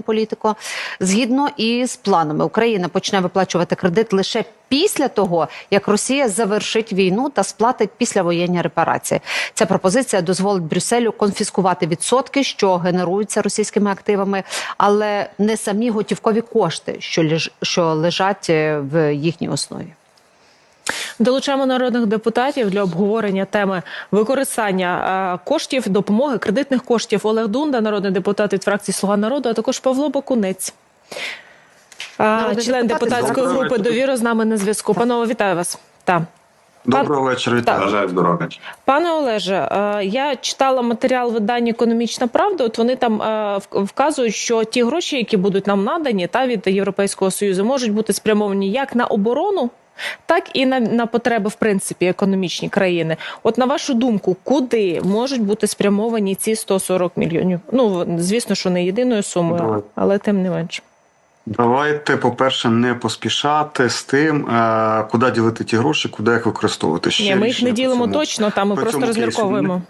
політико. Згідно із планами, Україна почне виплачувати кредит лише після того, як Росія завершить війну та сплатить післявоєнні репарації. Ця пропозиція дозволить Брюсселю конфіскувати відсотки, що генеруються російськими активами, але не самі готівкові кошти, що що лежать е, в їхній основі. Долучаємо народних депутатів для обговорення теми використання коштів, допомоги, кредитних коштів. Олег Дунда, народний депутат від фракції Слуга народу, а також Павло Бакунець, Народний член депутат депутатської Доброго групи вечора. довіра з нами на зв'язку. Панове, вітаю вас. Так. Доброго вечора, Так. вітаю. Бажаю здоров'я. Пане Олеже, я читала матеріал видання Економічна Правда. От вони там вказують, що ті гроші, які будуть нам надані, та від Європейського союзу, можуть бути спрямовані як на оборону, так і на, на потреби, в принципі, економічні країни. От на вашу думку, куди можуть бути спрямовані ці 140 мільйонів? Ну звісно, що не єдиною сумою, але тим не менше. Давайте, по-перше, не поспішати з тим, е, куди ділити ті гроші, куди їх використовувати. Ще Ні, ми їх не ділимо точно, там ми по просто розмірковуємо.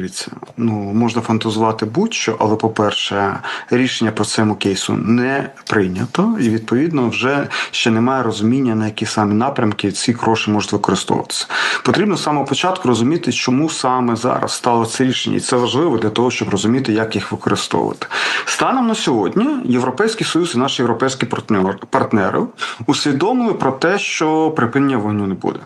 Дивіться, ну можна фантазувати будь-що, але по-перше, рішення по цьому кейсу не прийнято, і відповідно вже ще немає розуміння, на які самі напрямки ці гроші можуть використовуватися. Потрібно з самого початку розуміти, чому саме зараз стало це рішення, і це важливо для того, щоб розуміти, як їх використовувати. Станом на сьогодні Європейський Союз і наші європейські партнери усвідомили про те, що припинення вогню не буде.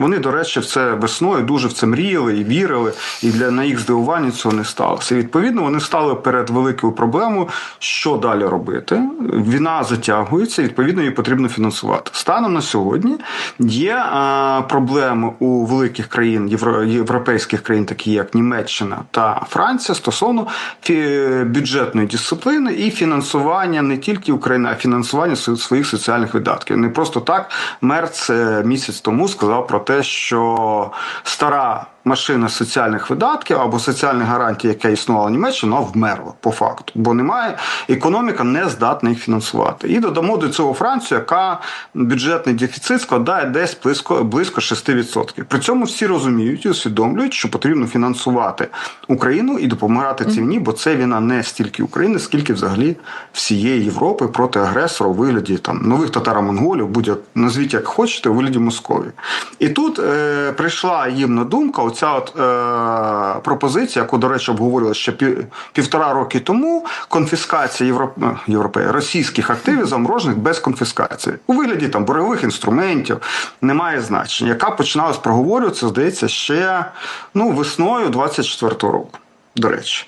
Вони, до речі, в це весною дуже в це мріяли і вірили, і для на їх здивування цього не сталося. І відповідно вони стали перед великою проблемою, що далі робити. Війна затягується, і, відповідно, її потрібно фінансувати. Станом на сьогодні є проблеми у великих країн євро, європейських країн, такі як Німеччина та Франція, стосовно бюджетної дисципліни і фінансування не тільки України, а фінансування своїх соціальних видатків. Не просто так Мерц місяць тому сказав про те, що стара машина соціальних видатків або соціальних гарантій, яка існувала в Німеччині, вона вмерла по факту, бо немає економіка не здатна їх фінансувати. І додамо до цього Францію, яка бюджетний дефіцит складає десь близько близько 6%. При цьому всі розуміють і усвідомлюють, що потрібно фінансувати Україну і допомагати цій війні, бо це війна не стільки України, скільки взагалі всієї Європи проти агресора у вигляді там нових татаро-монголів, будь-як назвіть як хочете, у вигляді Московії. І тут е, прийшла їм на думку оця от е, пропозиція, яку, до речі, обговорювали ще пів, півтора роки тому. Конфіскація Європ... е, європе... російських активів заморожених без конфіскації у вигляді там боргових інструментів немає значення, яка починалась проговорюватися, здається, ще ну весною 24-го року. До речі,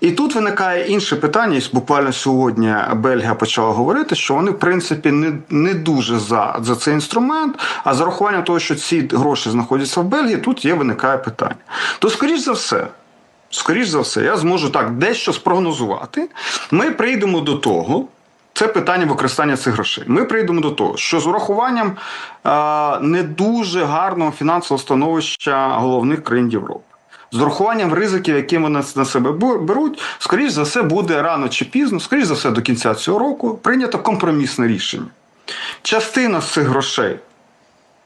і тут виникає інше питання. і Буквально сьогодні Бельгія почала говорити, що вони, в принципі, не, не дуже за, за цей інструмент. А за рахуванням того, що ці гроші знаходяться в Бельгії, тут є виникає питання. То, скоріш за все, скоріш за все, я зможу так дещо спрогнозувати. Ми прийдемо до того. Це питання використання цих грошей. Ми прийдемо до того, що з урахуванням е, не дуже гарного фінансового становища головних країн Європи. З урахуванням ризиків, які вони на себе беруть, скоріш за все, буде рано чи пізно, скоріш за все, до кінця цього року прийнято компромісне рішення. Частина з цих грошей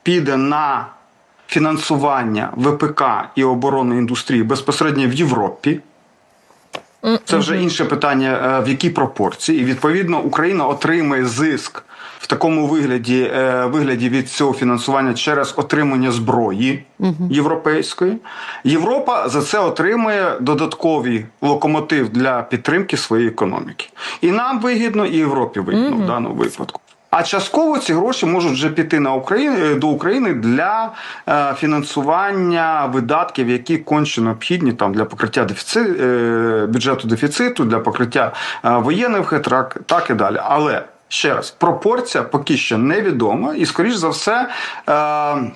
піде на фінансування ВПК і оборонної індустрії безпосередньо в Європі. Це вже інше питання, е, в якій пропорції. І відповідно Україна отримає зиск в такому вигляді, е, вигляді від цього фінансування через отримання зброї європейської. Європа за це отримує додатковий локомотив для підтримки своєї економіки. І нам вигідно, і Європі вигідно в даному випадку. А частково ці гроші можуть вже піти на Україну до України для е, фінансування видатків, які конче необхідні там для покриття дефіци, е, бюджету дефіциту, для покриття е, воєнних витрат, так і далі. Але ще раз, пропорція поки що невідома, і скоріш за все. Е,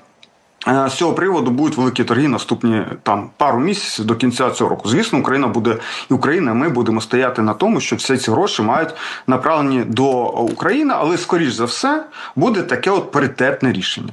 Е, З цього приводу будуть великі торги наступні там пару місяців до кінця цього року. Звісно, Україна буде і Україна. Ми будемо стояти на тому, що всі ці гроші мають направлені до України, але скоріш за все буде таке от паритетне рішення.